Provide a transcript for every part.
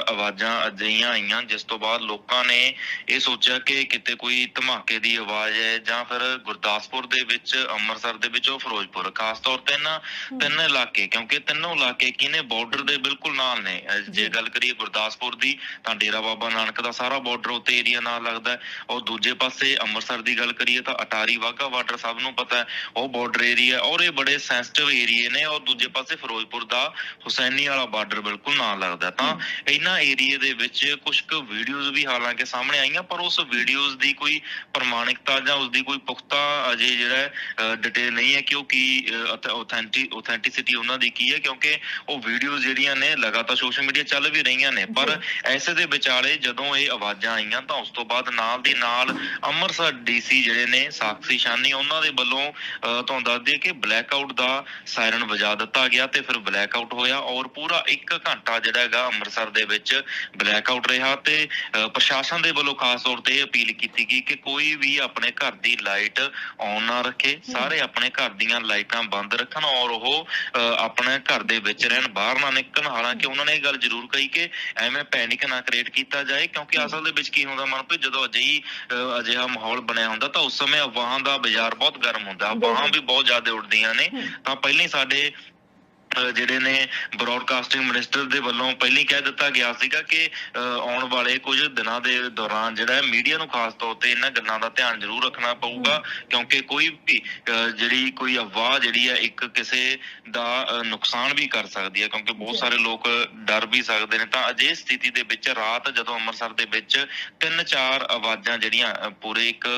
ਆਵਾਜ਼ਾਂ ਅਜਿਹੀਆਂ ਆਈਆਂ ਜਿਸ ਤੋਂ ਬਾਅਦ ਲੋਕਾਂ ਨੇ ਇਹ ਸੋਚਿਆ ਕਿ ਕਿਤੇ ਕੋਈ ਧਮਾਕੇ ਦੀ ਆਵਾਜ਼ ਹੈ ਜਾਂ ਫਿਰ ਗੁਰਦਾਸਪੁਰ ਦੇ ਵਿੱਚ ਅੰਮ੍ਰਿਤਸਰ ਦੇ ਵਿੱਚ ਉਹ ਫਿਰੋਜ਼ਪੁਰ ਖਾਸ ਤੌਰ ਤੇ ਨਾ ਤਿੰਨ ਇਲਾਕੇ ਕਿਉਂਕਿ ਤਿੰਨੋਂ ਇਲਾਕੇ ਕੀ ਨੇ ਬਾਰਡਰ ਦੇ ਬਿਲਕੁਲ ਨਾਲ ਨੇ। ਜੇ। ਗੱਲ ਕਰੀਏ ਗੁਰਦਾਸਪੁਰ ਦੀ ਤਾਂ ਡੇਰਾ ਬਾਬਾ ਨਾਨਕ ਦਾ ਸਾਰਾ ਬਾਰਡਰ ਉੱਤੇ ਏਰੀਆ ਨਾਲ ਲੱਗਦਾ ਔਰ ਦੂਜੇ ਪਾਸੇ ਅੰਮ੍ਰਿਤਸਰ ਦੀ ਗੱਲ ਕਰੀਏ ਤਾਂ ਅਟਾਰੀ ਵਾਹਗਾ ਬਾਰਡਰ ਸਭ ਨੂੰ ਪਤਾ ਹੈ ਉਹ ਬਾਰਡਰ ਏਰੀਆ ਔਰ ਇਹ ਬੜੇ ਸੈਂਸਿਟਿਵ ਏਰੀਏ ਨੇ ਔਰ ਦੂਜੇ ਪਾਸੇ ਫਿਰੋਜ਼ਪੁਰ ਦਾ ਹੁਸੈਨੀ ਵਾਲਾ ਬਾਰਡਰ ਬਿਲਕੁਲ ਨਾਲ ਲੱਗਦਾ। ਤਾਂ ਇਹਨਾਂ ਏਰੀਏ ਦੇ ਵਿੱਚ ਕੁਝ ਕੁ ਵੀਡੀਓਜ਼ ਵੀ ਹਾਲਾਂਕਿ ਸਾਹਮਣੇ ਆਈਆਂ ਪਰ ਉਸ ਵੀਡੀਓਜ਼ ਦੀ ਕੋਈ ਪ੍ਰਮਾਣਿਕਤਾ ਜਾਂ ਉਸ ਦੀ ਕੋਈ ਪੁਖਤਾ ਅਜੇ ਜਿਹੜਾ ਡਿਟੇਲ ਨਹੀਂ ਹੈ ਕਿ ਉਹ ਕੀ ਆਥੈਂਟਿਕ ਆਥੈਂਟਿਸਿਟੀ ਉਹਨਾਂ ਦੀ ਕੀ ਹੈ ਕਿਉਂਕਿ ਉਹ ਵੀਡੀਓਜ਼ ਜਿਹੜੀਆਂ ਨੇ ਲਗਾਤਾਰ ਸੋਸ਼ਲ ਮੀਡੀਆ ਚੱਲ ਵੀ ਰਹੀਆਂ ਨੇ। ਪਰ ਐਸੇ ਦੇ ਵਿਚਾਲੇ ਜਦੋਂ ਇਹ ਆਵਾਜ਼ਾਂ ਆਈਆਂ ਤਾਂ ਉਸ ਤੋਂ ਬਾਅਦ ਨਾਲ ਦੀ ਨਾਲ ਅੰਮ੍ਰਿਤਸਰ ਡੀਸੀ ਜਿਹੜੇ ਨੇ ਸਾਕਸ਼ੀ ਸ਼ਾਨੀ ਉਹਨਾਂ ਦੇ ਵੱਲੋਂ ਅਹ, ਤੁਹਾਨੂੰ ਦੱਸ ਦਈਏ ਕਿ ਬਲੈਕ ਆਊਟ ਦਾ ਸਾਇਰਨ ਵਜਾ ਦਿੱਤਾ ਗਿਆ ਤੇ ਫਿਰ ਬਲੈਕ ਆਊਟ ਹੋਇਆ ਔਰ ਪੂਰਾ 1 ਘੰਟਾ ਜਿਹੜਾ ਹੈਗਾ ਅੰਮ੍ਰਿਤਸਰ ਦੇ ਵਿੱਚ ਬਲੈਕ ਆਊਟ ਰਿਹਾ ਤੇ ਪ੍ਰਸ਼ਾਸਨ ਦੇ ਵੱਲੋਂ ਖਾਸ ਤੌਰ ਤੇ ਇਹ ਅਪੀਲ ਕੀਤੀ ਗਈ ਕਿ ਕੋਈ ਵੀ ਆਪਣੇ ਘਰ ਦੀ ਲਾਈਟ ਔਨ ਨਾ ਰੱਖੇ। ਸਾਰੇ ਆਪਣੇ ਘਰ ਦੀਆਂ ਲਾਈਟਾਂ ਬੰਦ ਰੱਖਣ ਔਰ ਉਹ ਆਪਣੇ ਘਰ ਦੇ ਵਿੱਚ ਰਹਿਣ ਬਾਹਰ ਨਾ ਨਿਕਲਣ। ਹਾਲਾਂਕਿ ਉਹਨਾਂ ਨੇ ਇਹ ਗੱਲ ਜ਼ਰੂਰ ਕਹੀ ਕਿ ਐਵੇਂ ਪੈਨਿਕ ਨਾ ਕ੍ਰੀਏਟ ਕੀਤਾ ਜਾਏ ਕਿਉਂਕਿ ਅਸਲ ਦੇ ਵਿੱਚ ਕੀ ਹੁੰਦਾ ਮਨਪ੍ਰੀਤ ਜਦੋਂ ਅਜਿਹੀ ਅਜਿਹਾ ਮਾਹੌਲ ਬਣਿਆ ਹੁੰਦਾ ਤਾਂ ਉਸ ਸਮੇਂ ਅਫਵਾਹਾਂ ਦਾ ਬਾਜ਼ਾਰ ਬਹੁਤ ਗਰਮ ਹੁੰਦਾ। ਅਫਵਾਹਾਂ ਵੀ ਬਹੁਤ ਜ਼ਿਆਦਾ ਉੱਡਦੀਆਂ ਨੇ। ਤਾਂ ਪਹਿਲਾਂ ਹੀ ਸਾਡੇ ਜਿਹੜੇ ਨੇ ਬ੍ਰੌਡਕਾਸਟਿੰਗ ਮਿਨਿਸਟਰ ਦੇ ਵੱਲੋਂ ਪਹਿਲਾਂ ਹੀ ਕਹਿ ਦਿੱਤਾ ਗਿਆ ਸੀਗਾ ਕਿ ਆਉਣ ਵਾਲੇ ਕੁਝ ਦਿਨਾਂ ਦੇ ਦੌਰਾਨ ਜਿਹੜਾ ਹੈ ਮੀਡੀਆ ਨੂੰ ਖਾਸ ਤੌਰ ਤੇ ਇਹਨਾਂ ਗੱਲਾਂ ਦਾ ਧਿਆਨ ਜ਼ਰੂਰ ਰੱਖਣਾ ਪਊਗਾ ਕਿਉਂਕਿ ਕੋਈ ਵੀ ਜਿਹੜੀ ਕੋਈ ਅਫਵਾਹ ਜਿਹੜੀ ਹੈ ਇੱਕ ਕਿਸੇ ਦਾ ਨੁਕਸਾਨ ਵੀ ਕਰ ਸਕਦੀ ਹੈ ਕਿਉਂਕਿ ਬਹੁਤ ਸਾਰੇ ਲੋਕ ਡਰ ਵੀ ਸਕਦੇ ਨੇ। ਤਾਂ ਅਜੇ ਸਥਿਤੀ ਦੇ ਵਿੱਚ ਰਾਤ ਜਦੋਂ ਅੰਮ੍ਰਿਤਸਰ ਦੇ ਵਿੱਚ ਤਿੰਨ ਚਾਰ ਆਵਾਜ਼ਾਂ ਜਿਹੜੀਆਂ ਪੂਰੇ ਇੱਕ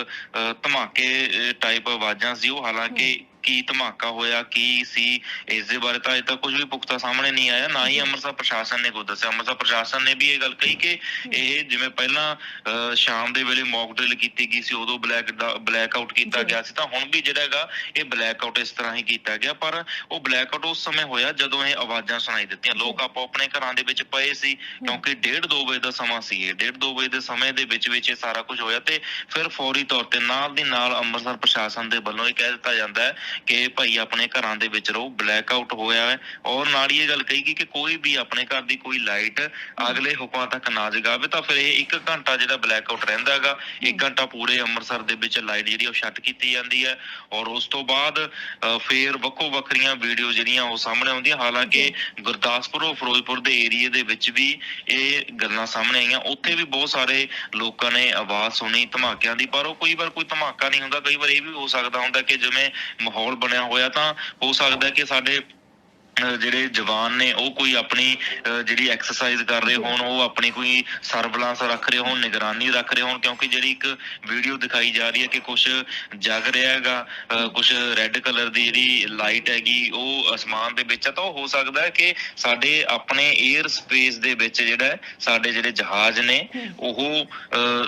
ਧਮਾਕੇ ਟਾਈਪ ਆਵਾਜ਼ਾਂ ਸੀ ਉਹ ਹਾਲਾਂਕਿ ਕੀ ਧਮਾਕਾ ਹੋਇਆ ਕੀ ਸੀ ਇਸ ਦੇ ਬਾਰੇ ਤਾਂ ਅਜੇ ਤੱਕ ਕੁਝ ਵੀ ਪੁਖਤਾ ਸਾਹਮਣੇ ਨਹੀਂ ਆਇਆ ਨਾ ਹੀ ਅੰਮ੍ਰਿਤਸਰ ਪ੍ਰਸ਼ਾਸਨ ਨੇ ਕੁਝ ਦੱਸਿਆ। ਅੰਮ੍ਰਿਤਸਰ ਪ੍ਰਸ਼ਾਸਨ ਨੇ ਵੀ ਇਹ ਗੱਲ ਕਹੀ ਕਿ ਇਹ ਜਿਵੇਂ ਪਹਿਲਾਂ ਸ਼ਾਮ ਦੇ ਵੇਲੇ ਮੌਕ ਡਰਿਲ ਕੀਤੀ ਗਈ ਸੀ ਉਦੋਂ ਬਲੈਕ ਬਲੈਕ ਆਊਟ ਕੀਤਾ। ਗਿਆ ਸੀ ਤਾਂ ਹੁਣ ਵੀ ਜਿਹੜਾ ਹੈਗਾ ਇਹ ਬਲੈਕ ਆਊਟ ਇਸ ਤਰ੍ਹਾਂ ਹੀ ਕੀਤਾ ਗਿਆ। ਪਰ ਉਹ ਬਲੈਕ ਆਊਟ ਉਸ ਸਮੇਂ ਹੋਇਆ ਜਦੋਂ ਇਹ ਆਵਾਜ਼ਾਂ ਸੁਣਾਈ ਦਿੱਤੀਆਂ। ਲੋਕ ਆਪੋ ਆਪਣੇ ਘਰਾਂ ਦੇ ਵਿੱਚ ਪਏ ਸੀ ਕਿਉਂਕਿ 1:30 2 ਵਜੇ ਦਾ ਸਮਾਂ ਸੀ ਇਹ। 1:30 2 ਵਜੇ ਦੇ ਸਮੇਂ ਦੇ ਵਿੱਚ ਵਿੱਚ ਇਹ ਸਾਰਾ ਕੁਝ ਹੋਇਆ ਤੇ ਫਿਰ ਫੌਰੀ ਤੌਰ ਤੇ ਨਾਲ ਦੀ ਨਾਲ ਅੰਮ੍ਰਿਤਸਰ ਪ੍ਰਸ਼ਾਸਨ ਦੇ ਵੱਲੋਂ ਇਹ ਕਹਿ ਦਿੱਤਾ ਜਾਂਦਾ ਹੈ ਕਿ ਭਾਈ ਆਪਣੇ ਘਰਾਂ ਦੇ ਵਿੱਚ ਰਹੋ ਬਲੈਕ ਆਊਟ ਹੋਇਆ ਹੈ। ਔਰ ਨਾਲ ਹੀ ਇਹ ਗੱਲ ਕਹੀ ਗਈ ਕਿ ਕੋਈ ਵੀ ਆਪਣੇ ਘਰ ਦੀ ਕੋਈ ਲਾਈਟ ਅਗਲੇ ਹੁਕਮਾਂ ਤੱਕ ਨਾ ਜਗਾਵੇ ਤਾਂ ਫਿਰ ਇਹ 1 ਘੰਟਾ ਜਿਹੜਾ ਬਲੈਕ ਆਊਟ ਰਹਿੰਦਾ ਹੈਗਾ 1 ਘੰਟਾ ਪੂਰੇ ਅੰਮ੍ਰਿਤਸਰ ਦੇ ਵਿੱਚ ਲਾਈਟ ਜਿਹੜੀ ਉਹ ਸ਼ਟ ਕੀਤੀ ਜਾਂਦੀ ਹੈ। ਔਰ ਉਸ ਤੋਂ ਬਾਅਦ ਫੇਰ ਵੱਖੋ ਵੱਖਰੀਆਂ ਵੀਡੀਓ ਜਿਹੜੀਆਂ ਉਹ ਸਾਹਮਣੇ ਆਉਂਦੀਆਂ। ਹਾਲਾਂਕਿ ਗੁਰਦਾਸਪੁਰ ਔਰ ਫਿਰੋਜ਼ਪੁਰ ਦੇ ਏਰੀਏ ਦੇ ਵਿੱਚ ਵੀ ਇਹ ਗੱਲਾਂ ਸਾਹਮਣੇ ਆਈਆਂ। ਉੱਥੇ ਵੀ ਬਹੁਤ ਸਾਰੇ ਲੋਕਾਂ ਨੇ ਆਵਾਜ਼ ਸੁਣੀ ਧਮਾਕਿਆਂ ਦੀ ਪਰ ਉਹ ਕੋਈ ਵਾਰ ਕੋਈ ਧਮਾਕਾ ਨਹੀਂ ਹੁੰਦਾ। ਕਈ ਵਾਰ ਇਹ ਵੀ ਹੋ ਸਕਦਾ ਹੁੰਦਾ ਕਿ ਜਿਵੇਂ ਮਾਹੌਲ ਬਣਿਆ ਹੋਇਆ ਤਾਂ ਹੋ ਸਕਦਾ ਕਿ ਸਾਡੇ ਜਿਹੜੇ ਜਵਾਨ ਨੇ ਉਹ ਕੋਈ ਆਪਣੀ ਜਿਹੜੀ ਐਕਸਰਸਾਈਜ਼ ਕਰ ਰਹੇ ਹੋਣ ਉਹ ਆਪਣੀ ਕੋਈ ਸਰਬਲਾਂਸ ਰੱਖ ਰਹੇ ਹੋਣ ਨਿਗਰਾਨੀ ਰੱਖ ਰਹੇ ਹੋਣ ਕਿਉਂਕਿ ਜਿਹੜੀ ਇੱਕ ਵੀਡੀਓ ਦਿਖਾਈ ਜਾ ਰਹੀ ਹੈ ਕਿ ਕੁਝ ਜਗ ਰਿਹਾ ਹੈਗਾ ਕੁਝ ਰੈੱਡ ਕਲਰ ਦੀ ਜਿਹੜੀ ਲਾਈਟ ਹੈਗੀ ਉਹ ਅਸਮਾਨ ਦੇ ਵਿੱਚ ਹੈ। ਤਾਂ ਹੋ ਸਕਦਾ ਹੈ ਕਿ ਸਾਡੇ ਆਪਣੇ 에ਅਰ ਸਪੇਸ ਦੇ ਵਿੱਚ ਜਿਹੜਾ ਸਾਡੇ ਜਿਹੜੇ ਜਹਾਜ਼ ਨੇ ਉਹ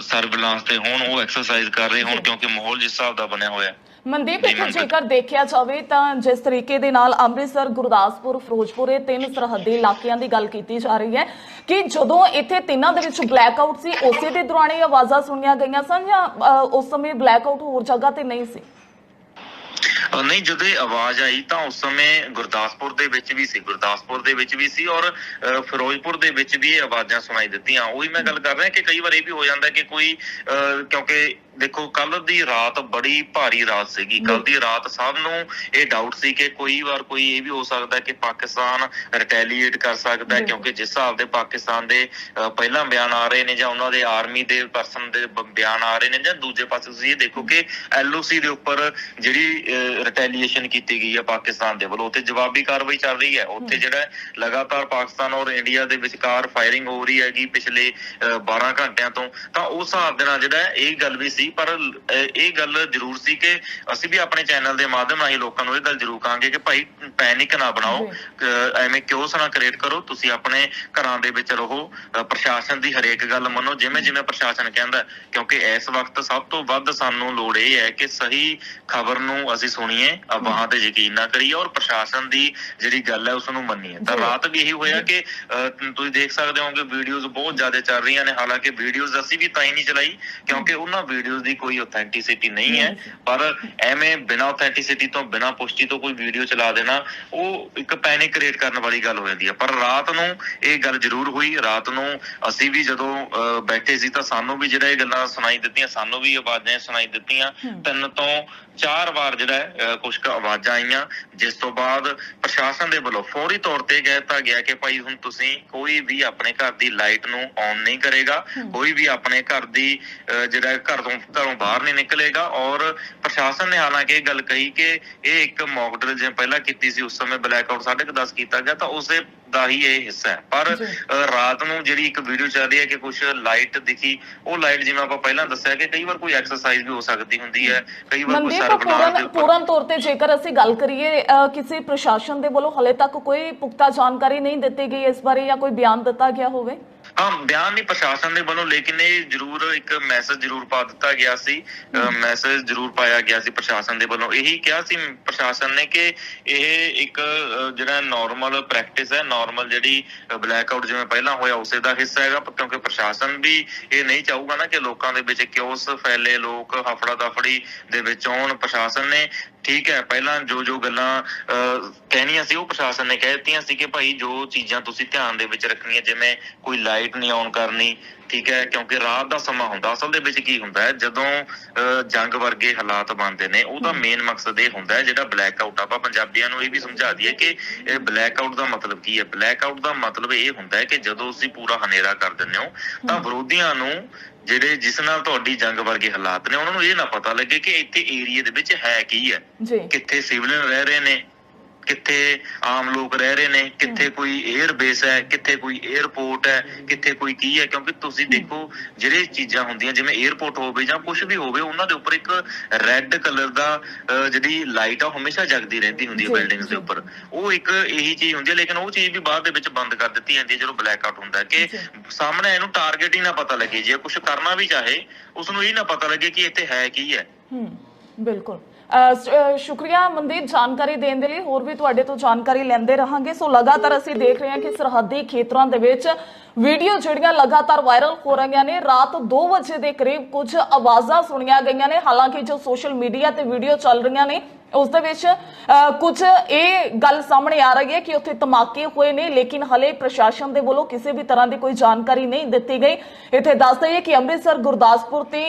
ਸਰਬਲਾਂਸ ਤੇ ਹੋਣ ਉਹ ਐਕਸਰਸਾਈਜ਼ ਕਰ ਰਹੇ ਹੋਣ ਕਿਉਂਕਿ ਮਾਹੌਲ ਜਿਸ ਹਿਸਾਬ ਦਾ ਬਣਿਆ ਹੋਇਆ ਹੈ। ਮਨਦੀਪ ਇੱਥੇ ਜੇਕਰ ਦੇਖਿਆ ਜਾਵੇ ਤਾਂ ਜਿਸ ਤਰੀਕੇ ਦੇ ਨਾਲ ਅੰਮ੍ਰਿਤਸਰ ਗੁਰਦਾਸਪੁਰ ਫਿਰੋਜ਼ਪੁਰ ਇਹ ਤਿੰਨ ਸਰਹੱਦੀ ਇਲਾਕਿਆਂ ਦੀ ਗੱਲ ਕੀਤੀ ਜਾ ਰਹੀ ਹੈ ਕਿ ਜਦੋਂ ਇੱਥੇ ਤਿੰਨਾਂ ਦੇ ਵਿੱਚ ਬਲੈਕ ਸੀ ਉਸੇ ਦੇ ਦੌਰਾਨ ਇਹ ਆਵਾਜ਼ਾਂ ਸੁਣੀਆਂ ਗਈਆਂ ਸਨ ਜਾਂ ਅ, ਉਸ ਸਮੇਂ ਬਲੈਕ ਹੋਰ ਜਗ੍ਹਾ ਤੇ ਨਹੀਂ ਸੀ? ਅਹ ਨਹੀਂ ਜਦੋਂ ਇਹ ਆਵਾਜ਼ ਆਈ ਤਾਂ ਉਸ ਸਮੇਂ ਗੁਰਦਾਸਪੁਰ ਦੇ ਵਿੱਚ ਵੀ ਸੀ ਗੁਰਦਾਸਪੁਰ ਦੇ ਵਿੱਚ ਵੀ ਸੀ ਔਰ ਅਹ, ਫਿਰੋਜ਼ਪੁਰ ਦੇ ਵਿੱਚ ਵੀ ਇਹ ਆਵਾਜ਼ਾਂ ਸੁਣਾਈ ਦਿੱਤੀਆਂ। ਉਹੀ ਮੈਂ ਗੱਲ ਕਰ ਰਿਹਾ ਕਿ ਕਈ ਵਾਰ ਇਹ ਵੀ ਹੋ ਜਾਂਦਾ ਕਿ ਕੋਈ ਅਹ, ਕਿਉਂਕਿ ਦੇਖੋ ਕੱਲ ਦੀ ਰਾਤ ਬੜੀ ਭਾਰੀ ਰਾਤ ਸੀਗੀ। ਕੱਲ ਦੀ ਰਾਤ ਸਭ ਨੂੰ ਇਹ ਡਾਊਟ ਸੀ ਕਿ ਕੋਈ ਵਾਰ ਕੋਈ ਇਹ ਵੀ ਹੋ ਸਕਦਾ ਕਿ ਪਾਕਿਸਤਾਨ ਰਿਟੈਲੀਏਟ ਕਰ ਸਕਦਾ ਕਿਉਂਕਿ ਜਿਸ ਹਿਸਾਬ ਦੇ ਪਾਕਿਸਤਾਨ ਦੇ ਅਹ, ਪਹਿਲਾਂ ਬਿਆਨ ਆ ਰਹੇ ਨੇ ਜਾਂ ਉਹਨਾਂ ਦੇ ਆਰਮੀ ਦੇ ਪਰਸਨ ਦੇ ਬਿਆਨ ਆ ਰਹੇ ਨੇ ਜਾਂ ਦੂਜੇ ਪਾਸੇ ਤੁਸੀਂ ਇਹ ਦੇਖੋ ਕਿ ਐਲਓਸੀ ਦੇ ਉੱਪਰ ਜਿਹੜੀ ਰਿਟੈਲੀਏਸ਼ਨ ਕੀਤੀ ਗਈ ਹੈ ਪਾਕਿਸਤਾਨ ਦੇ ਵੱਲੋਂ ਉੱਥੇ ਜਵਾਬੀ ਕਾਰਵਾਈ ਚੱਲ ਰਹੀ ਹੈ। ਉੱਥੇ ਜਿਹੜਾ ਲਗਾਤਾਰ ਪਾਕਿਸਤਾਨ ਔਰ ਇੰਡੀਆ ਦੇ ਵਿਚਕਾਰ ਫਾਇਰਿੰਗ ਹੋ ਰਹੀ ਹੈਗੀ ਪਿਛਲੇ ਅਹ, 12 ਘੰਟਿਆਂ ਤੋਂ ਤਾਂ ਉਸ ਹਿਸਾਬ ਦੇ ਨਾਲ ਜਿਹੜਾ ਹੈ, ਇਹ ਗੱਲ ਵੀ ਸੀ ਪਰ ਅਹ, ਇਹ ਗੱਲ ਜ਼ਰੂਰ ਸੀ ਕਿ ਅਸੀਂ ਵੀ ਆਪਣੇ ਚੈਨਲ ਦੇ ਮਾਧਿਅਮ ਰਾਹੀਂ ਲੋਕਾਂ ਨੂੰ ਇਹ ਗੱਲ ਜ਼ਰੂਰ ਕਹਾਂਗੇ ਕਿ ਭਾਈ ਪੈਨਿਕ ਨਾ ਬਣਾਓ ਐਵੇਂ ਕਿਉਂ ਨਾ ਕ੍ਰੀਏਟ ਕਰੋ ਤੁਸੀਂ ਆਪਣੇ ਘਰਾਂ ਦੇ ਵਿੱਚ ਰਹੋ ਪ੍ਰਸ਼ਾਸਨ ਦੀ ਹਰੇਕ ਗੱਲ ਮੰਨੋ ਜਿਵੇਂ ਜਿਵੇਂ ਪ੍ਰਸ਼ਾਸਨ ਕਹਿੰਦਾ ਹੈ। ਕਿਉਂਕਿ ਇਸ ਵਕਤ ਸਭ ਤੋਂ ਵੱਧ ਸਾਨੂੰ ਲੋੜ ਇਹ ਹੈ ਕਿ ਸਹੀ ਖਬਰ ਨੂੰ ਅਸੀਂ ਸੁਣੀਏ ਅਫਵਾਹਾਂ ਤੇ ਯਕੀਨ ਨਾ ਕਰੀਏ ਔਰ ਪ੍ਰਸ਼ਾਸਨ ਦੀ ਜਿਹੜੀ ਗੱਲ ਹੈ ਉਸ ਨੂੰ ਮੰਨੀਏ ਤਾਂ। ਰਾਤ ਵੀ ਇਹੀ ਹੋਇਆ ਕਿ ਤੁਸੀਂ ਦੇਖ ਸਕਦੇ ਹੋਗੇ ਵੀਡੀਓਜ਼ ਬਹੁਤ ਜ਼ਿਆਦਾ ਚੱਲ ਰਹੀਆਂ ਨੇ ਹਾਲਾਂਕਿ ਵੀਡੀਓਜ਼ ਅਸੀਂ ਵੀ ਤਾਂ ਹੀ ਨਹੀਂ ਚਲਾਈ ਕਿਉਂਕਿ ਉਹਨਾਂ ਵੀਡੀਓਜ਼ ਵੀਡੀਓਜ਼ ਦੀ ਕੋਈ ਆਥੈਂਟਿਸਿਟੀ ਨਹੀਂ ਹੈ ਪਰ ਐਵੇਂ ਬਿਨਾਂ ਆਥੈਂਟਿਸਿਟੀ ਤੋਂ ਬਿਨਾਂ ਪੁਸ਼ਟੀ ਤੋਂ ਕੋਈ ਵੀਡੀਓ ਚਲਾ ਦੇਣਾ ਉਹ ਇੱਕ ਪੈਨਿਕ ਕ੍ਰੀਏਟ ਕਰਨ ਵਾਲੀ ਗੱਲ ਹੋ ਜਾਂਦੀ ਹੈ। ਪਰ ਰਾਤ ਨੂੰ ਇਹ ਗੱਲ ਜ਼ਰੂਰ ਹੋਈ। ਰਾਤ ਨੂੰ ਅਸੀਂ ਵੀ ਜਦੋਂ ਬੈਠੇ ਸੀ ਤਾਂ ਸਾਨੂੰ ਵੀ ਜਿਹੜਾ ਇਹ ਗੱਲਾਂ ਸੁਣਾਈ ਦਿੱਤੀਆਂ ਸਾਨੂੰ ਵੀ ਆਵਾਜ਼ਾਂ ਸੁਣਾਈ ਦਿੱਤੀਆਂ। ਤਿੰਨ ਤੋਂ ਚਾਰ ਵਾਰ ਜਿਹੜਾ ਹੈ, ਅਹ, ਕੁਛ ਕੁ ਆਵਾਜ਼ਾਂ ਆਈਆਂ। ਜਿਸ ਤੋਂ ਬਾਅਦ ਪ੍ਰਸ਼ਾਸਨ ਦੇ ਵੱਲੋਂ ਫੌਰੀ ਤੌਰ ਤੇ ਕਹਿ ਦਿੱਤਾ ਗਿਆ ਕਿ ਭਾਈ ਹੁਣ ਤੁਸੀਂ ਕੋਈ ਵੀ ਆਪਣੇ ਘਰ ਦੀ ਲਾਈਟ ਨੂੰ ਔਨ ਨਹੀਂ ਕਰੇਗਾ ਕੋਈ ਵੀ ਆਪਣੇ ਘਰ ਦੀ ਜਿਹੜਾ ਘਰ ਤੋਂ ਘਰੋਂ ਬਾਹਰ ਨਹੀਂ ਨਿਕਲੇਗਾ। ਔਰ ਪ੍ਰਸ਼ਾਸਨ ਨੇ ਹਾਲਾਂਕਿ ਇਹ ਗੱਲ ਕਹੀ ਕਿ ਇਹ ਇੱਕ ਮੌਕ ਡਰਿਲ ਜਿਵੇਂ ਪਹਿਲਾਂ ਕੀਤੀ ਸੀ ਉਸ ਸਮੇਂ ਬਲੈਕ ਆਊਟ 10:30 ਕੀਤਾ ਗਿਆ ਤਾਂ ਉਸੇ ਦਾ ਹੀ ਇਹ ਹਿੱਸਾ ਹੈ। ਪਰ ਰਾਤ ਨੂੰ ਜਿਹੜੀ ਇੱਕ ਵੀਡੀਓ ਚੱਲ ਰਹੀ ਹੈ ਕਿ ਕੁਝ ਲਾਈਟ ਦਿਖੀ ਉਹ ਲਾਈਟ ਜਿਵੇਂ ਆਪਾਂ ਪਹਿਲਾਂ ਦੱਸਿਆ ਕਿ ਕਈ ਵਾਰ ਕੋਈ ਐਕਸਰਸਾਈਜ਼ ਵੀ ਹੋ ਸਕਦੀ ਹੁੰਦੀ ਹੈ ਕਈ ਵਾਰ ਕੋਈ ਲਾਉਣ ਦੇ ਪੂਰਨ ਤੌਰ ਤੇ ਜੇਕਰ ਅਸੀਂ ਗੱਲ ਕਰੀਏ ਕਿਸੇ ਪ੍ਰਸ਼ਾਸਨ ਦੇ ਵੱਲੋਂ ਹਲੇ ਤੱਕ ਕੋਈ ਪੁਖਤਾ ਜਾਣਕਾਰੀ ਨਹੀਂ ਦਿੱਤੀ ਗਈ ਇਸ ਬਾਰੇ ਜਾਂ ਕੋਈ ਬਿਆਨ ਦਿੱਤਾ ਗਿਆ ਹੋਵੇ? ਹਾਂ ਬਿਆਨ ਨਹੀਂ ਪ੍ਰਸ਼ਾਸਨ ਦੇ ਵੱਲੋਂ ਲੇਕਿਨ ਇਹ ਜ਼ਰੂਰ ਇੱਕ ਮੈਸੇਜ ਜ਼ਰੂਰ ਪਾ ਦਿੱਤਾ ਗਿਆ ਸੀ। ਮੈਸੇਜ ਜ਼ਰੂਰ ਪਾਇਆ ਗਿਆ ਸੀ ਪ੍ਰਸ਼ਾਸਨ ਦੇ ਵੱਲੋਂ। ਇਹੀ ਕਿਹਾ ਸੀ ਪ੍ਰਸ਼ਾਸਨ ਨੇ ਕਿ ਇਹ ਇੱਕ ਜਿਹੜਾ ਨਾਰਮਲ ਪ੍ਰੈਕਟਿਸ ਹੈ ਨਾਰਮਲ ਜਿਹੜੀ ਬਲੈਕ ਆਊਟ ਜਿਵੇਂ ਪਹਿਲਾਂ ਹੋਇਆ ਉਸੇ ਦਾ ਹਿੱਸਾ ਹੈਗਾ ਕਿਉਂਕਿ ਪ੍ਰਸ਼ਾਸਨ ਵੀ ਇਹ ਨਹੀਂ ਚਾਹੂਗਾ ਨਾ ਕਿ ਲੋਕਾਂ ਦੇ ਵਿੱਚ ਕਿਉਸ ਫੈਲੇ ਲੋਕ ਹਫੜਾ ਦਫੜੀ ਦੇ ਵਿੱਚ ਆਉਣ। ਪ੍ਰਸ਼ਾਸਨ ਨੇ ਠੀਕ ਹੈ ਪਹਿਲਾਂ ਜੋ ਜੋ ਗੱਲਾਂ ਕਹਿਣੀਆਂ ਸੀ ਉਹ ਪ੍ਰਸ਼ਾਸਨ ਨੇ ਕਹਿ ਦਿੱਤੀਆਂ ਸੀ ਕਿ ਭਾਈ ਜੋ ਚੀਜ਼ਾਂ ਤੁਸੀਂ ਧਿਆਨ ਦੇ ਵਿੱਚ ਰੱਖਣੀਆਂ ਜਿਵੇਂ ਕੋਈ ਲਾਈਟ ਨਹੀਂ ਆਨ ਕਰਨੀ ਠੀਕ ਹੈ? ਕਿਉਂਕਿ ਰਾਤ ਦਾ ਸਮਾਂ ਹੁੰਦਾ ਅਸਲ ਦੇ ਵਿੱਚ ਕੀ ਹੁੰਦਾ ਹੈ? ਜਦੋਂ ਜੰਗ ਵਰਗੇ ਹਾਲਾਤ ਬਣਦੇ ਨੇ ਉਹਦਾ ਮੇਨ ਮਕਸਦ ਇਹ ਹੁੰਦਾ ਹੈ ਜਿਹੜਾ ਬਲੈਕ ਆਊਟ ਆਪਾਂ ਪੰਜਾਬੀਆਂ ਨੂੰ ਇਹ ਵੀ ਸਮਝਾ ਦਈਏ ਕਿ ਇਹ ਬਲੈਕ ਆਊਟ ਦਾ ਮਤਲਬ ਕੀ ਹੈ? ਬਲੈਕ ਆਊਟ ਦਾ ਮਤਲਬ ਇਹ ਹੁੰਦਾ ਹੈ ਕਿ ਜਦੋਂ ਤੁਸੀਂ ਪੂਰਾ ਹਨੇਰਾ ਕਰ ਦਿੰਦੇ ਹੋ ਤਾਂ ਵਿਰੋਧੀਆਂ ਨੂੰ ਜਿਹੜੇ ਜਿਸ ਨਾਲ ਤੁਹਾਡੀ ਜੰਗ ਵਰਗੇ ਹਾਲਾਤ ਨੇ ਉਹਨਾਂ ਨੂੰ ਇਹ ਨਾ ਪਤਾ ਲੱਗੇ ਕਿ ਇੱਥੇ ਏਰੀਆ ਦੇ ਵਿੱਚ ਹੈ ਕੀ ਹੈ? ਕਿੱਥੇ ਸਿਵਲਿਅਨ ਰਹਿ ਰਹੇ ਨੇ? ਕਿੱਥੇ ਆਮ ਲੋਕ ਰਹਿ ਰਹੇ ਨੇ ਕਿੱਥੇ ਕੋਈ 에ਅਰ ਬੇਸ ਹੈ ਕਿੱਥੇ ਕੋਈ 에ਅਰਪੋਰਟ ਹੈ ਕਿੱਥੇ ਕੋਈ ਕੀ ਹੈ ਕਿਉਂਕਿ ਤੁਸੀਂ ਦੇਖੋ ਜਿਹੜੇ ਚੀਜ਼ਾਂ ਹੁੰਦੀਆਂ ਜਿਵੇਂ 에ਅਰਪੋਰਟ ਹੋਵੇ ਜਾਂ ਕੁਝ ਵੀ ਹੋਵੇ ਉਹਨਾਂ ਦੇ ਉੱਪਰ ਇੱਕ ਰੈੱਡ ਕਲਰ ਦਾ ਜਿਹੜੀ ਲਾਈਟ ਆ ਹਮੇਸ਼ਾ ਜਗਦੀ ਰਹਿੰਦੀ ਹੁੰਦੀ ਹੈ ਬਿਲਡਿੰਗ ਦੇ ਉੱਪਰ। ਉਹ ਇੱਕ ਇਹੀ ਚੀਜ਼ ਹੁੰਦੀ ਹੈ ਲੇਕਿਨ ਉਹ ਚੀਜ਼ ਵੀ ਬਾਅਦ ਦੇ ਵਿੱਚ ਬੰਦ ਕਰ ਦਿੱਤੀ ਜਾਂਦੀ ਹੈ ਜਦੋਂ ਬਲੈਕ ਆਊਟ ਹੁੰਦਾ ਕਿ ਸਾਹਮਣੇ ਇਹਨੂੰ ਟਾਰਗੇਟ ਹੀ ਨਾ ਪਤਾ ਲੱਗੇ ਜੇ ਕੁਛ ਕਰਨਾ ਵੀ ਚਾਹੇ ਉਸਨੂੰ ਇਹ ਨਾ ਪਤਾ ਲੱਗੇ ਕਿ ਇੱਥੇ ਹੈ ਕੀ ਹੈ। ਹੂੰ ਬਿਲਕੁਲ। ਸ਼ੁਕਰੀਆ ਮਨਦੀਪ ਜਾਣਕਾਰੀ ਦੇਣ ਦੇ ਲਈ। ਹੋਰ ਵੀ ਤੁਹਾਡੇ ਤੋਂ ਜਾਣਕਾਰੀ ਲੈਂਦੇ ਰਹਾਂਗੇ। ਸੋ ਲਗਾਤਾਰ ਅਸੀਂ ਦੇਖ ਰਹੇ ਹਾਂ ਕਿ ਸਰਹੱਦੀ ਖੇਤਰਾਂ ਦੇ ਵਿੱਚ ਵੀਡੀਓ ਜਿਹੜੀਆਂ ਲਗਾਤਾਰ ਵਾਇਰਲ ਹੋ ਰਹੀਆਂ ਨੇ। ਰਾਤ 2 ਵਜੇ ਦੇ ਕਰੀਬ ਕੁਝ ਆਵਾਜ਼ਾਂ ਸੁਣੀਆਂ ਗਈਆਂ ਨੇ। ਹਾਲਾਂਕਿ ਜੋ ਸੋਸ਼ਲ ਮੀਡੀਆ ਤੇ ਵੀਡੀਓ ਚੱਲ ਰਹੀਆਂ ਨੇ ਉਸ ਦੇ ਵਿੱਚ ਅ, ਕੁਝ ਇਹ ਗੱਲ ਸਾਹਮਣੇ ਆ ਰਹੀ ਹੈ ਕਿ ਉੱਥੇ ਧਮਾਕੇ ਹੋਏ ਨੇ ਲੇਕਿਨ ਹਲੇ ਪ੍ਰਸ਼ਾਸਨ ਦੇ ਵੱਲੋਂ ਕਿਸੇ ਵੀ ਤਰ੍ਹਾਂ ਦੀ ਕੋਈ ਜਾਣਕਾਰੀ ਨਹੀਂ ਦਿੱਤੀ ਗਈ। ਇੱਥੇ ਦੱਸ ਦਈਏ ਕਿ ਅੰਮ੍ਰਿਤਸਰ ਗੁਰਦਾਸਪੁਰ ਤੇ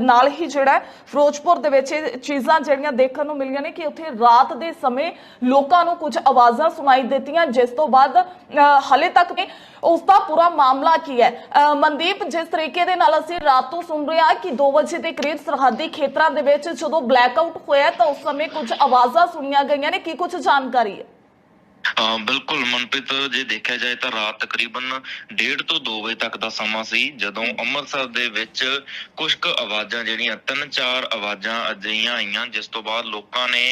ਨਾਲ ਹੀ ਜਿਹੜਾ ਫਿਰੋਜ਼ਪੁਰ ਦੇ ਵਿੱਚ ਇਹ ਚੀਜ਼ਾਂ ਜਿਹੜੀਆਂ ਦੇਖਣ ਨੂੰ ਮਿਲੀਆਂ ਨੇ ਕਿ ਉੱਥੇ ਰਾਤ ਦੇ ਸਮੇਂ ਲੋਕਾਂ ਨੂੰ ਕੁਝ ਆਵਾਜ਼ਾਂ ਸੁਣਾਈ ਦਿੱਤੀਆਂ ਜਿਸ ਤੋਂ ਬਾਅਦ ਅ, ਹਲੇ ਤੱਕ ਵੀ ਉਸ ਦਾ ਪੂਰਾ ਮਾਮਲਾ ਕੀ ਹੈ? ਮਨਦੀਪ ਜਿਸ ਤਰੀਕੇ ਦੇ ਨਾਲ ਅਸੀਂ ਰਾਤ ਤੋਂ ਸੁਣ ਰਹੇ ਹਾਂ ਕਿ 2 ਵਜੇ ਦੇ ਕਰੀਬ ਸਰਹੱਦੀ ਖੇਤਰਾਂ ਦੇ ਵਿੱਚ ਜਦੋਂ ਬਲੈਕ ਆਊਟ ਹੋਇਆ ਤਾਂ ਉਸ ਸਮੇਂ ਕੁਝ ਆਵਾਜ਼ਾਂ ਸੁਣੀਆਂ ਗਈਆਂ ਨੇ ਕੀ ਕੁਝ ਜਾਣਕਾਰੀ ਹੈ? ਬਿਲਕੁਲ ਮਨਪ੍ਰੀਤ ਜੇ ਦੇਖਿਆ ਜਾਏ ਤਾਂ ਰਾਤ ਤਕਰੀਬਨ 1:30 ਤੋਂ 2 ਵਜੇ ਤੱਕ ਦਾ ਸਮਾਂ ਸੀ ਜਦੋਂ ਅੰਮ੍ਰਿਤਸਰ ਦੇ ਵਿੱਚ ਕੁਝ ਕੁ ਆਵਾਜ਼ਾਂ ਜਿਹੜੀਆਂ ਤਿੰਨ ਚਾਰ ਆਵਾਜ਼ਾਂ ਅਜਿਹੀਆਂ ਆਈਆਂ ਜਿਸ ਤੋਂ ਬਾਅਦ ਲੋਕਾਂ ਨੇ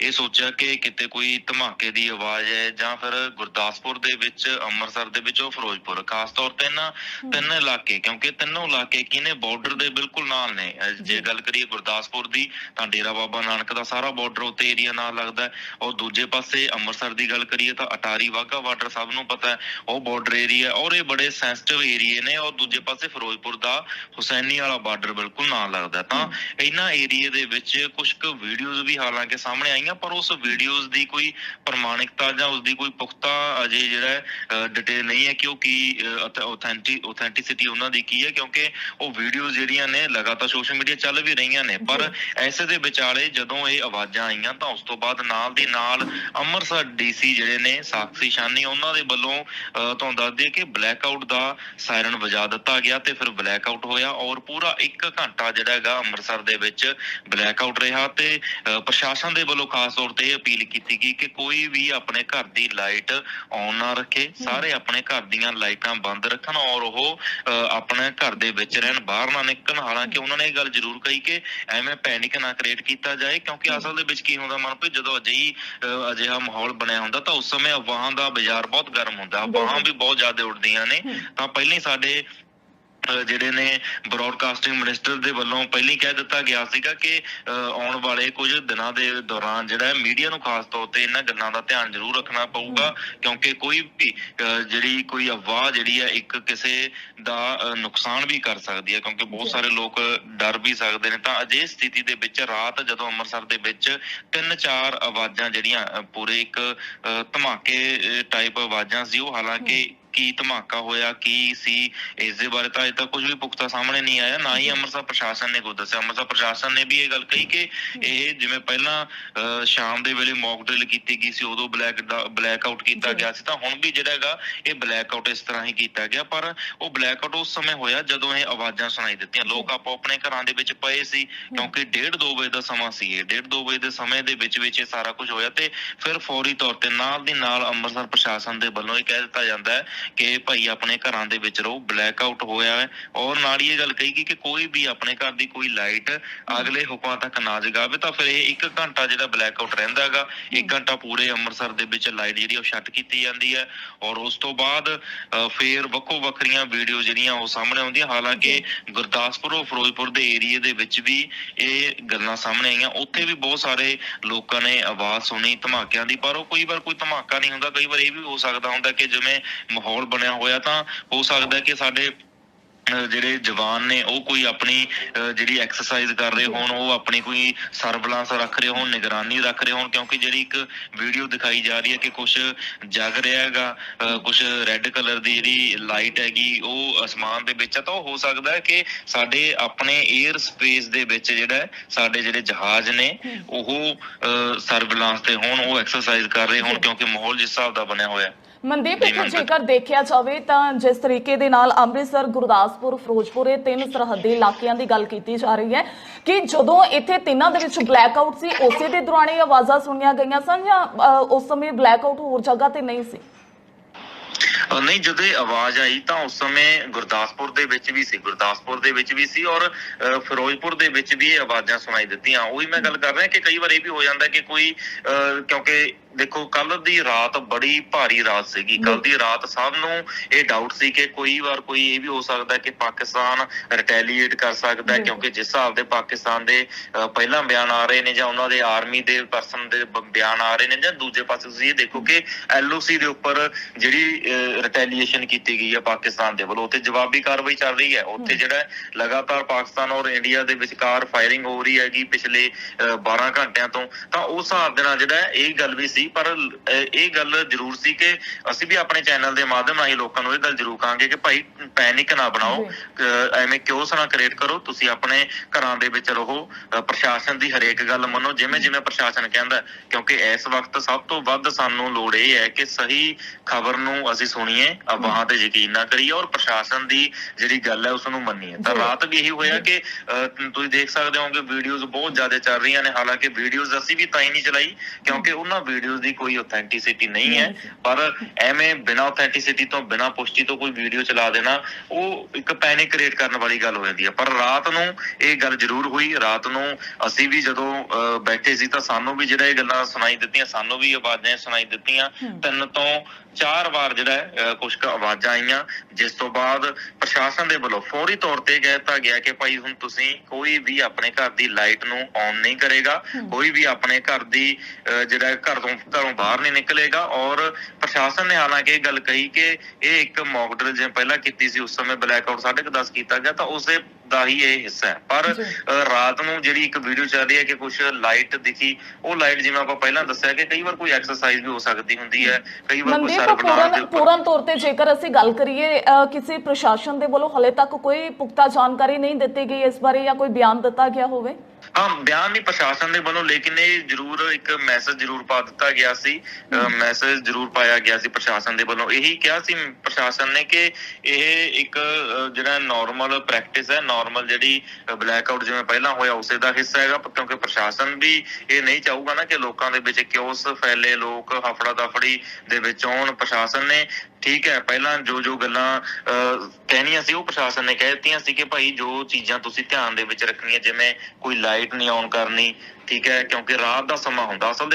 ਇਹ ਸੋਚਿਆ ਕਿ ਕਿਤੇ ਕੋਈ ਧਮਾਕੇ ਦੀ ਆਵਾਜ਼ ਹੈ ਜਾਂ ਫਿਰ ਗੁਰਦਾਸਪੁਰ ਦੇ ਵਿੱਚ ਅੰਮ੍ਰਿਤਸਰ ਦੇ ਵਿੱਚ ਉਹ ਫਿਰੋਜ਼ਪੁਰ ਖਾਸ ਤੌਰ ਤੇ ਨਾ ਤਿੰਨ ਇਲਾਕੇ ਕਿਉਂਕਿ ਤਿੰਨੋਂ ਇਲਾਕੇ ਕੀ ਨੇ ਬਾਰਡਰ ਦੇ ਬਿਲਕੁਲ ਨਾਲ ਨੇ। ਜੇ ਗੱਲ ਕਰੀਏ ਗੁਰਦਾਸਪੁਰ ਦੀ ਤਾਂ ਡੇਰਾ ਬਾਬਾ ਨਾਨਕ ਦਾ ਸਾਰਾ ਬਾਰਡਰ ਉੱਤੇ ਏਰੀਆ ਨਾਲ ਲੱਗਦਾ ਔਰ ਦੂਜੇ ਪਾਸੇ ਅੰਮ੍ਰਿਤਸਰ ਦੀ ਗੱਲ ਕਰੀਏ ਤਾਂ ਅਟਾਰੀ ਵਾਹਗਾ ਬਾਰਡਰ ਸਭ ਨੂੰ ਪਤਾ ਹੈ ਉਹ ਬਾਰਡਰ ਏਰੀਆ ਔਰ ਇਹ ਬੜੇ ਸੈਂਸਿਟਿਵ ਏਰੀਏ ਨੇ ਔਰ ਦੂਜੇ ਪਾਸੇ ਫਿਰੋਜ਼ਪੁਰ ਦਾ ਹੁਸੈਨੀ ਵਾਲਾ ਬਾਰਡਰ ਬਿਲਕੁਲ ਨਾਲ ਲੱਗਦਾ। ਤਾਂ ਇਹਨਾਂ ਏਰੀਏ ਦੇ ਵਿੱਚ ਕੁਝ ਕੁ ਵੀਡੀਓਜ਼ ਵੀ ਹਾਲਾਂਕਿ ਸਾਹਮਣੇ ਆਈਆਂ ਪਰ ਉਸ ਵੀਡੀਓਜ਼ ਦੀ ਕੋਈ ਪ੍ਰਮਾਣਿਕਤਾ ਜਾਂ ਉਸ ਦੀ ਕੋਈ ਪੁਖਤਾ ਅਜੇ ਜਿਹੜਾ ਡਿਟੇਲ ਨਹੀਂ ਹੈ ਕਿ ਉਹ ਕੀ ਆਥੈਂਟਿਕ ਆਥੈਂਟਿਸਿਟੀ ਉਹਨਾਂ ਦੀ ਕੀ ਹੈ ਕਿਉਂਕਿ ਉਹ ਵੀਡੀਓਜ਼ ਜਿਹੜੀਆਂ ਨੇ ਲਗਾਤਾਰ ਸੋਸ਼ਲ ਮੀਡੀਆ ਚੱਲ ਵੀ ਰਹੀਆਂ ਨੇ। ਪਰ ਐਸੇ ਦੇ ਵਿਚਾਲੇ ਜਦੋਂ ਇਹ ਆਵਾਜ਼ਾਂ ਆਈਆਂ ਤਾਂ ਉਸ ਤੋਂ ਬਾਅਦ ਨਾਲ ਦੀ ਨਾਲ ਅੰਮ੍ਰਿਤਸਰ ਡੀਸੀ ਜਿਹੜੇ ਨੇ ਸਾਖੀ ਸ਼ਾਨੀ ਉਹਨਾਂ ਦੇ ਵੱਲੋਂ ਤੁਹਾਨੂੰ ਦੱਸ ਦਈਏ ਕਿ ਬਲੈਕ ਆਊਟ ਦਾ ਸਾਇਰਨ ਵਜਾ ਦਿੱਤਾ ਗਿਆ ਤੇ ਫਿਰ ਬਲੈਕ ਆਊਟ ਹੋਇਆ ਔਰ ਪੂਰਾ 1 ਘੰਟਾ ਜਿਹੜਾ ਹੈਗਾ ਅੰਮ੍ਰਿਤਸਰ ਦੇ ਵਿੱਚ ਬਲੈਕ ਆਊਟ ਰਿਹਾ ਤੇ ਪ੍ਰਸ਼ਾਸਨ ਦੇ ਵੱਲੋਂ ਖਾਸ ਤੌਰ ਤੇ ਅਪੀਲ ਕੀਤੀ ਗਈ ਕਿ ਕੋਈ ਵੀ ਆਪਣੇ ਘਰ ਦੀ ਲਾਈਟ ਔਨ ਨਾ ਰੱਖੇ ਸਾਰੇ ਆਪਣੇ ਘਰ ਦੀਆਂ ਲਾਈਟਾਂ ਬੰਦ ਰੱਖਣ ਔਰ ਉਹ ਆਪਣੇ ਘਰ ਦੇ ਵਿੱਚ ਰਹਿਣ ਬਾਹਰ ਨਾ ਨਿਕਲਣ। ਹਾਲਾਂਕਿ ਉਹਨਾਂ ਨੇ ਇਹ ਗੱਲ ਜ਼ਰੂਰ ਕਹੀ ਕਿ ਐਵੇਂ ਪੈਨਿਕ ਨਾ ਕ੍ਰੀਏਟ ਕੀਤਾ ਜਾਏ ਕਿਉਂਕਿ ਅਸਲ ਦੇ ਵਿੱਚ ਕੀ ਹੁੰਦਾ ਮਨਪ੍ਰੀਤ ਜਦੋਂ ਅਜਿਹੀ ਅਜਿਹਾ ਮਾਹੌਲ ਬਣਿਆ ਹੁੰਦਾ ਤਾਂ ਉਸ ਸਮੇਂ ਅਫਵਾਹਾਂ ਦਾ ਬਾਜ਼ਾਰ ਬਹੁਤ ਗਰਮ ਹੁੰਦਾ। ਅਫਵਾਹਾਂ ਵੀ ਬਹੁਤ ਜ਼ਿਆਦਾ ਉੱਡਦੀਆਂ ਨੇ। ਤਾਂ ਪਹਿਲਾਂ ਹੀ ਸਾਡੇ ਜਿਹੜੇ ਨੇ ਬ੍ਰੌਡਕਾਸਟਿੰਗ ਮਿਨਿਸਟਰ ਦੇ ਵੱਲੋਂ ਪਹਿਲਾਂ ਹੀ ਕਹਿ ਦਿੱਤਾ ਗਿਆ ਸੀਗਾ ਕਿ ਆਉਣ ਵਾਲੇ ਕੁਝ ਦਿਨਾਂ ਦੇ ਦੌਰਾਨ ਜਿਹੜਾ ਮੀਡੀਆ ਨੂੰ ਖਾਸ ਤੌਰ ਤੇ ਇਹਨਾਂ ਗੱਲਾਂ ਦਾ ਧਿਆਨ ਜ਼ਰੂਰ ਰੱਖਣਾ ਪਊਗਾ ਕਿਉਂਕਿ ਕੋਈ ਵੀ ਜਿਹੜੀ ਕੋਈ ਅਫਵਾਹ ਜਿਹੜੀ ਹੈ ਇੱਕ ਕਿਸੇ ਦਾ ਨੁਕਸਾਨ ਵੀ ਕਰ ਸਕਦੀ ਹੈ ਕਿਉਂਕਿ ਬਹੁਤ। ਸਾਰੇ ਲੋਕ ਡਰ ਵੀ ਸਕਦੇ ਨੇ ਤਾਂ ਅਜੇ ਸਥਿਤੀ ਦੇ ਵਿੱਚ ਰਾਤ ਜਦੋਂ ਅੰਮ੍ਰਿਤਸਰ ਦੇ ਵਿੱਚ ਤਿੰਨ ਚਾਰ ਆਵਾਜ਼ਾਂ ਜਿਹੜੀਆਂ ਪੂਰੇ ਇੱਕ ਧਮਾਕੇ ਟਾਈਪ ਆਵਾਜ਼ਾਂ ਸੀ ਉਹ ਹਾਲਾਂਕਿ ਕੀ ਧਮਾਕਾ ਹੋਇਆ ਕੀ ਸੀ ਇਸ ਦੇ ਬਾਰੇ ਤਾਂ ਅਜੇ ਤੱਕ ਕੁਝ ਵੀ ਪੁਖਤਾ ਸਾਹਮਣੇ ਨਹੀਂ ਆਇਆ ਨਾ ਹੀ ਅੰਮ੍ਰਿਤਸਰ ਪ੍ਰਸ਼ਾਸਨ ਨੇ ਕੁਝ ਦੱਸਿਆ। ਅੰਮ੍ਰਿਤਸਰ ਪ੍ਰਸ਼ਾਸਨ ਨੇ ਵੀ ਇਹ ਗੱਲ ਕਹੀ ਕਿ ਇਹ ਜਿਵੇਂ ਪਹਿਲਾਂ ਸ਼ਾਮ ਦੇ ਵੇਲੇ ਮੌਕ ਡਰਿਲ ਕੀਤੀ ਗਈ ਸੀ ਉਦੋਂ ਬਲੈਕ ਬਲੈਕ ਆਊਟ ਕੀਤਾ। ਗਿਆ ਸੀ। ਤਾਂ ਹੁਣ ਵੀ ਜਿਹੜਾ ਹੈਗਾ ਇਹ ਬਲੈਕ ਆਊਟ ਇਸ ਤਰ੍ਹਾਂ ਹੀ ਕੀਤਾ ਗਿਆ। ਪਰ ਉਹ ਬਲੈਕ ਆਊਟ ਉਸ ਸਮੇਂ ਹੋਇਆ ਜਦੋਂ ਇਹ ਆਵਾਜ਼ਾਂ ਸੁਣਾਈ ਦਿੱਤੀਆਂ। ਲੋਕ ਆਪੋ ਆਪਣੇ ਘਰਾਂ ਦੇ ਵਿੱਚ ਪਏ ਸੀ ਕਿਉਂਕਿ 1:30 2 ਵਜੇ ਦਾ ਸਮਾਂ ਸੀ ਇਹ। 1:30 2 ਵਜੇ ਦੇ ਸਮੇਂ ਦੇ ਵਿੱਚ ਵਿੱਚ ਇਹ ਸਾਰਾ ਕੁਝ ਹੋਇਆ ਤੇ ਫਿਰ ਫੌਰੀ ਤੌਰ ਤੇ ਨਾਲ ਦੀ ਨਾਲ ਅੰਮ੍ਰਿਤਸਰ ਪ੍ਰਸ਼ਾਸਨ ਦੇ ਵੱਲੋਂ ਇਹ ਕਹਿ ਦਿੱਤਾ ਜਾਂਦਾ ਹੈ ਕਿ ਭਾਈ ਆਪਣੇ ਘਰਾਂ ਦੇ ਵਿੱਚ ਰਹੋ ਬਲੈਕ ਆਊਟ ਹੋਇਆ ਹੈ। ਔਰ ਨਾਲ ਹੀ ਇਹ ਗੱਲ ਕਹੀ ਗਈ ਕਿ ਕੋਈ ਵੀ ਆਪਣੇ ਘਰ ਦੀ ਕੋਈ ਲਾਈਟ ਅਗਲੇ ਹੁਕਮਾਂ ਤੱਕ ਨਾ ਜਗਾਵੇ ਤਾਂ ਫਿਰ ਇਹ 1 ਘੰਟਾ ਜਿਹੜਾ ਬਲੈਕ ਆਊਟ ਰਹਿੰਦਾ ਹੈਗਾ 1 ਘੰਟਾ ਪੂਰੇ ਅੰਮ੍ਰਿਤਸਰ ਦੇ ਵਿੱਚ ਲਾਈਟ ਜਿਹੜੀ ਉਹ ਸ਼ਟ ਕੀਤੀ ਜਾਂਦੀ ਹੈ। ਔਰ ਉਸ ਤੋਂ ਬਾਅਦ ਫੇਰ ਵੱਖੋ ਵੱਖਰੀਆਂ ਵੀਡੀਓ ਜਿਹੜੀਆਂ ਉਹ ਸਾਹਮਣੇ ਆਉਂਦੀਆਂ। ਹਾਲਾਂਕਿ ਗੁਰਦਾਸਪੁਰ ਔਰ ਫਿਰੋਜ਼ਪੁਰ ਦੇ ਏਰੀਏ ਦੇ ਵਿੱਚ ਵੀ ਇਹ ਗੱਲਾਂ ਸਾਹਮਣੇ ਆਈਆਂ। ਉੱਥੇ ਵੀ ਬਹੁਤ ਸਾਰੇ ਲੋਕਾਂ ਨੇ ਆਵਾਜ਼ ਸੁਣੀ ਧਮਾਕਿਆਂ ਦੀ ਪਰ ਉਹ ਕੋਈ ਵਾਰ ਕੋਈ ਧਮਾਕਾ ਨਹੀਂ ਹੁੰਦਾ। ਕਈ ਵਾਰ ਇਹ ਵੀ ਹੋ ਸਕਦਾ ਹੁੰਦਾ ਕਿ ਜਿਵੇਂ ਮਾਹੌਲ ਬਣਿਆ ਹੋਇਆ ਤਾਂ ਹੋ ਸਕਦਾ ਕਿ ਸਾਡੇ ਜਿਹੜੇ ਜਵਾਨ ਨੇ ਉਹ ਕੋਈ ਆਪਣੀ ਜਿਹੜੀ ਐਕਸਰਸਾਈਜ਼ ਕਰ ਰਹੇ ਹੋਣ ਉਹ ਆਪਣੀ ਕੋਈ ਸਰਵਲਾਂਸ ਰੱਖ ਰਹੇ ਹੋਣ ਨਿਗਰਾਨੀ ਰੱਖ ਰਹੇ ਹੋਣ ਕਿਉਂਕਿ ਜਿਹੜੀ ਇੱਕ ਵੀਡੀਓ ਦਿਖਾਈ ਜਾ ਰਹੀ ਹੈ ਕਿ ਕੁਝ ਜਗ ਰਿਹਾ ਹੈਗਾ ਕੁਝ ਰੈੱਡ ਕਲਰ ਦੀ ਜਿਹੜੀ ਲਾਈਟ ਹੈਗੀ ਉਹ ਅਸਮਾਨ ਦੇ ਵਿੱਚ ਆ ਤਾਂ ਉਹ ਹੋ ਸਕਦਾ ਹੈ ਕਿ ਸਾਡੇ ਆਪਣੇ 에ਅਰ ਸਪੇਸ ਦੇ ਵਿੱਚ ਜਿਹੜਾ ਸਾਡੇ ਜਿਹੜੇ ਜਹਾਜ਼ ਨੇ ਉਹ ਸਰਵਲਾਂਸ ਤੇ ਹੋਣ ਉਹ ਐਕਸਰਸਾਈਜ਼ ਕਰ ਰਹੇ ਹੋਣ। ਕਿਉਂਕਿ ਮਾਹੌਲ ਜਿਸ ਹਿਸਾਬ ਦਾ ਬਣਿਆ ਹੋਇਆ ਹੈ ਮਨਦੀਪ, ਇੱਥੇ ਜੇਕਰ ਦੇਖਿਆ ਜਾਵੇ ਤਾਂ ਜਿਸ ਤਰੀਕੇ ਦੇ ਨਾਲ ਅੰਮ੍ਰਿਤਸਰ, ਗੁਰਦਾਸਪੁਰ, ਫਿਰੋਜ਼ਪੁਰ ਇਹ ਤਿੰਨ ਸਰਹੱਦੀ ਇਲਾਕਿਆਂ ਦੀ ਗੱਲ ਕੀਤੀ ਜਾ ਰਹੀ ਹੈ ਕਿ ਜਦੋਂ ਇੱਥੇ ਤਿੰਨਾਂ ਦੇ ਵਿੱਚ ਬਲੈਕ ਆਊਟ ਸੀ, ਉਸੇ ਦੇ ਦੌਰਾਨ ਇਹ ਆਵਾਜ਼ਾਂ ਸੁਣੀਆਂ ਗਈਆਂ ਸਨ ਜਾਂ ਉਸ ਸਮੇਂ ਬਲੈਕ ਆਊਟ ਹੋਰ ਜਗ੍ਹਾ ਤੇ ਨਹੀਂ ਸੀ? ਨਹੀਂ, ਜਦੋਂ ਇਹ ਆਵਾਜ਼ ਆਈ ਤਾਂ ਉਸ ਸਮੇਂ ਗੁਰਦਾਸਪੁਰ ਦੇ ਵਿੱਚ ਵੀ ਸੀ, ਗੁਰਦਾਸਪੁਰ ਦੇ ਵਿੱਚ ਵੀ ਸੀ ਔਰ ਫਿਰੋਜ਼ਪੁਰ ਦੇ ਵਿੱਚ ਵੀ ਇਹ ਆਵਾਜ਼ਾਂ ਸੁਣਾਈ ਦਿੱਤੀਆਂ। ਉਹੀ ਮੈਂ ਗੱਲ ਕਰ ਰਿਹਾ ਕਿ ਕਈ ਵਾਰ ਇਹ ਵੀ ਹੋ ਜਾਂਦਾ ਕਿ ਕੋਈ ਕਿਉਂਕਿ ਦੇਖੋ ਕੱਲ ਦੀ ਰਾਤ ਬੜੀ ਭਾਰੀ ਰਾਤ ਸੀਗੀ। ਕੱਲ ਦੀ ਰਾਤ ਸਭ ਨੂੰ ਇਹ ਡਾਊਟ ਸੀ ਕਿ ਕੋਈ ਵਾਰ ਕੋਈ ਇਹ ਵੀ ਹੋ ਸਕਦਾ ਕਿ ਪਾਕਿਸਤਾਨ ਰਿਟੈਲੀਏਟ ਕਰ ਸਕਦਾ। ਕਿਉਂਕਿ ਜਿਸ ਹਿਸਾਬ ਦੇ ਪਾਕਿਸਤਾਨ ਦੇ ਪਹਿਲਾਂ ਬਿਆਨ ਆ ਰਹੇ ਨੇ ਜਾਂ ਉਹਨਾਂ ਦੇ ਆਰਮੀ ਦੇ ਪਰਸਨ ਦੇ ਬਿਆਨ ਆ ਰਹੇ ਨੇ ਜਾਂ ਦੂਜੇ ਪਾਸੇ ਤੁਸੀਂ ਇਹ ਦੇਖੋ ਕਿ ਐਲਓਸੀ ਦੇ ਉੱਪਰ ਜਿਹੜੀ ਰਿਟੈਲੀਏਸ਼ਨ ਕੀਤੀ ਗਈ ਹੈ ਪਾਕਿਸਤਾਨ ਦੇ ਵੱਲੋਂ ਉੱਥੇ ਜਵਾਬੀ ਕਾਰਵਾਈ ਚੱਲ ਰਹੀ ਹੈ। ਉੱਥੇ ਜਿਹੜਾ ਲਗਾਤਾਰ ਪਾਕਿਸਤਾਨ ਔਰ ਇੰਡੀਆ ਦੇ ਵਿਚਕਾਰ ਫਾਇਰਿੰਗ ਹੋ ਰਹੀ ਹੈਗੀ ਪਿਛਲੇ ਅਹ, 12 ਘੰਟਿਆਂ ਤੋਂ ਤਾਂ ਉਸ ਹਿਸਾਬ ਦੇ ਨਾਲ ਜਿਹੜਾ ਇਹ ਗੱਲ ਵੀ ਸੀ ਪਰ ਅਹ, ਇਹ ਗੱਲ ਜ਼ਰੂਰ ਸੀ ਕਿ ਅਸੀਂ ਵੀ ਆਪਣੇ ਚੈਨਲ ਦੇ ਮਾਧਿਅਮ ਰਾਹੀਂ ਲੋਕਾਂ ਨੂੰ ਇਹ ਗੱਲ ਜ਼ਰੂਰ ਕਹਾਂਗੇ ਕਿ ਭਾਈ ਪੈਨਿਕ ਨਾ ਬਣਾਓ ਐਵੇਂ ਕਿਉਸ ਨਾ ਕ੍ਰੀਏਟ ਕਰੋ ਤੁਸੀਂ ਆਪਣੇ ਘਰਾਂ ਦੇ ਵਿੱਚ ਰਹੋ ਪ੍ਰਸ਼ਾਸਨ ਦੀ ਹਰੇਕ ਗੱਲ ਮੰਨੋ ਜਿਵੇਂ ਜਿਵੇਂ ਪ੍ਰਸ਼ਾਸਨ ਕਹਿੰਦਾ। ਕਿਉਂਕਿ ਇਸ ਵਕਤ ਸਭ ਤੋਂ ਵੱਧ ਸਾਨੂੰ ਲੋੜ ਇਹ ਹੈ ਕਿ ਸਹੀ ਖਬਰ ਨੂੰ ਅਸੀਂ ਸੁਣੀਏ ਅਫਵਾਹਾਂ ਤੇ ਯਕੀਨ ਨਾ ਕਰੀਏ ਔਰ ਪ੍ਰਸ਼ਾਸਨ ਦੀ ਜਿਹੜੀ ਗੱਲ ਹੈ ਉਸ ਨੂੰ ਮੰਨੀਏ ਤਾਂ। ਰਾਤ ਵੀ ਇਹੀ ਹੋਇਆ ਕਿ ਤੁਸੀਂ ਦੇਖ ਸਕਦੇ ਹੋ ਕਿ ਵੀਡੀਓਜ਼ ਬਹੁਤ ਜ਼ਿਆਦਾ ਚੱਲ ਰਹੀਆਂ ਨੇ ਹਾਲਾਂਕਿ ਵੀਡੀਓਜ਼ ਅਸੀਂ ਵੀ ਤਾਂ ਹੀ ਨਹੀਂ ਚਲਾਈ ਕਿਉਂਕਿ ਉਹਨਾਂ ਵੀਡੀਓਜ਼ ਦੀ ਕੋਈ ਆਥੈਂਟਿਸਿਟੀ ਨਹੀਂ ਹੈ। ਪਰ ਐਵੇਂ ਬਿਨਾਂ ਆਥੈਂਟਿਸਿਟੀ ਤੋਂ ਬਿਨਾਂ ਪੁਸ਼ਟੀ ਤੋਂ ਕੋਈ ਵੀਡੀਓ ਚਲਾ ਦੇਣਾ ਉਹ ਇੱਕ ਪੈਨਿਕ ਕ੍ਰੀਏਟ ਕਰਨ ਵਾਲੀ ਗੱਲ ਹੋ ਜਾਂਦੀ ਹੈ ਪਰ ਰਾਤ ਨੂੰ ਇਹ ਗੱਲ ਜ਼ਰੂਰ ਹੋਈ ਰਾਤ ਨੂੰ ਅਸੀਂ ਵੀ ਜਦੋਂ ਬੈਠੇ ਸੀ ਤਾਂ ਸਾਨੂੰ ਵੀ ਜਿਹੜਾ ਇਹ ਗੱਲਾਂ ਸੁਣਾਈ ਦਿੱਤੀਆਂ ਸਾਨੂੰ ਵੀ ਆਵਾਜ਼ਾਂ ਸੁਣਾਈ ਦਿੱਤੀਆਂ। ਤਿੰਨ ਤੋਂ ਚਾਰ ਵਾਰ ਜਿਹੜਾ ਹੈ, ਅਹ, ਕੁਛ ਕੁ ਆਵਾਜ਼ਾਂ ਆਈਆਂ ਜਿਸ ਤੋਂ ਬਾਅਦ ਪ੍ਰਸ਼ਾਸਨ ਦੇ ਵੱਲੋਂ ਫੌਰੀ ਤੌਰ ਤੇ ਕਹਿ ਦਿੱਤਾ ਗਿਆ ਕਿ ਭਾਈ ਹੁਣ ਤੁਸੀਂ ਕੋਈ ਵੀ ਆਪਣੇ ਘਰ ਦੀ ਲਾਈਟ ਨੂੰ ਔਨ ਨਹੀਂ ਕਰੇਗਾ। ਕੋਈ ਵੀ ਆਪਣੇ ਘਰ ਦੀ ਜਿਹੜਾ ਘਰ ਤੋਂ ਘਰੋਂ ਬਾਹਰ ਨਹੀਂ ਨਿਕਲੇਗਾ ਔਰ ਪ੍ਰਸ਼ਾਸਨ ਨੇ ਹਾਲਾਂਕਿ ਇਹ ਗੱਲ ਕਹੀ ਕਿ ਇਹ ਇੱਕ ਮੌਕ ਡਰਿਲ ਜਿਵੇਂ ਪਹਿਲਾਂ ਕੀਤੀ ਸੀ ਉਸ ਸਮੇਂ ਬਲੈਕ ਆਊਟ 10:30 ਕੀਤਾ ਗਿਆ ਤਾਂ ਉਸੇ ਦਾ ਹੀ ਇਹ ਹਿੱਸਾ ਹੈ। ਪਰ ਰਾਤ ਨੂੰ ਜਿਹੜੀ ਇੱਕ ਵੀਡੀਓ ਚੱਲ ਰਹੀ ਹੈ ਕਿ ਕੁਝ ਲਾਈਟ ਦਿਖੀ ਉਹ ਲਾਈਟ ਜਿਵੇਂ ਆਪਾਂ ਪਹਿਲਾਂ ਦੱਸਿਆ ਕਿ ਕਈ ਵਾਰ ਕੋਈ ਐਕਸਰਸਾਈਜ਼ ਵੀ ਹੋ ਸਕਦੀ ਹੁੰਦੀ ਹੈ ਕਈ ਵਾਰ ਕੋਈ ਮਨਦੀਪ ਸਰਵਨਾਮ ਦੇ ਪੂਰਨ ਤੌਰ ਤੇ ਜੇਕਰ ਅਸੀਂ ਗੱਲ ਕਰੀਏ ਕਿਸੇ ਪ੍ਰਸ਼ਾਸਨ ਦੇ ਵੱਲੋਂ ਹਲੇ ਤੱਕ ਕੋਈ ਪੁਖਤਾ ਜਾਣਕਾਰੀ ਨਹੀਂ ਦਿੱਤੀ ਗਈ ਇਸ ਬਾਰੇ ਜਾਂ ਕੋਈ ਬਿਆਨ ਦਿੱਤਾ ਗਿਆ ਹੋਵੇ? ਹਾਂ ਬਿਆਨ ਨਹੀਂ ਪ੍ਰਸ਼ਾਸਨ ਦੇ ਵੱਲੋਂ ਲੇਕਿਨ ਇਹ ਜ਼ਰੂਰ ਇੱਕ ਮੈਸੇਜ ਜ਼ਰੂਰ ਪਾ ਦਿੱਤਾ ਗਿਆ ਸੀ। ਮੈਸੇਜ ਜ਼ਰੂਰ ਪਾਇਆ ਗਿਆ ਸੀ ਪ੍ਰਸ਼ਾਸਨ ਦੇ ਵੱਲੋਂ। ਇਹੀ ਕਿਹਾ ਸੀ ਪ੍ਰਸ਼ਾਸਨ ਨੇ ਕਿ ਇਹ ਇੱਕ ਜਿਹੜਾ ਨਾਰਮਲ ਪ੍ਰੈਕਟਿਸ ਹੈ ਨਾਰਮਲ ਜਿਹੜੀ ਬਲੈਕ ਆਊਟ ਜਿਵੇਂ ਪਹਿਲਾਂ ਹੋਇਆ ਉਸੇ ਦਾ ਹਿੱਸਾ ਹੈਗਾ ਕਿਉਂਕਿ ਪ੍ਰਸ਼ਾਸਨ ਵੀ ਇਹ ਨਹੀਂ ਚਾਹੂਗਾ ਨਾ ਕਿ ਲੋਕਾਂ ਦੇ ਵਿੱਚ ਕਿਉਸ ਫੈਲੇ ਲੋਕ ਹਫੜਾ ਦਫੜੀ ਦੇ ਵਿੱਚ ਆਉਣ। ਪ੍ਰਸ਼ਾਸਨ ਨੇ ਠੀਕ ਹੈ ਪਹਿਲਾਂ ਜੋ ਜੋ ਗੱਲਾਂ ਕਹਿਣੀਆਂ ਸੀ ਉਹ ਪ੍ਰਸ਼ਾਸਨ ਨੇ ਕਹਿ ਦਿੱਤੀਆਂ ਸੀ ਕਿ ਭਾਈ ਜੋ ਚੀਜ਼ਾਂ ਤੁਸੀਂ ਧਿਆਨ ਦੇ ਵਿੱਚ ਰੱਖਣੀਆਂ ਜਿਵੇਂ ਕੋਈ ਲਾਈਟ ਨਹੀਂ ਆਨ ਕਰਨੀ ਠੀਕ ਹੈ? ਕਿਉਂਕਿ ਰਾਤ ਦਾ ਸਮਾਂ ਹੁੰਦਾ ਅਸਲ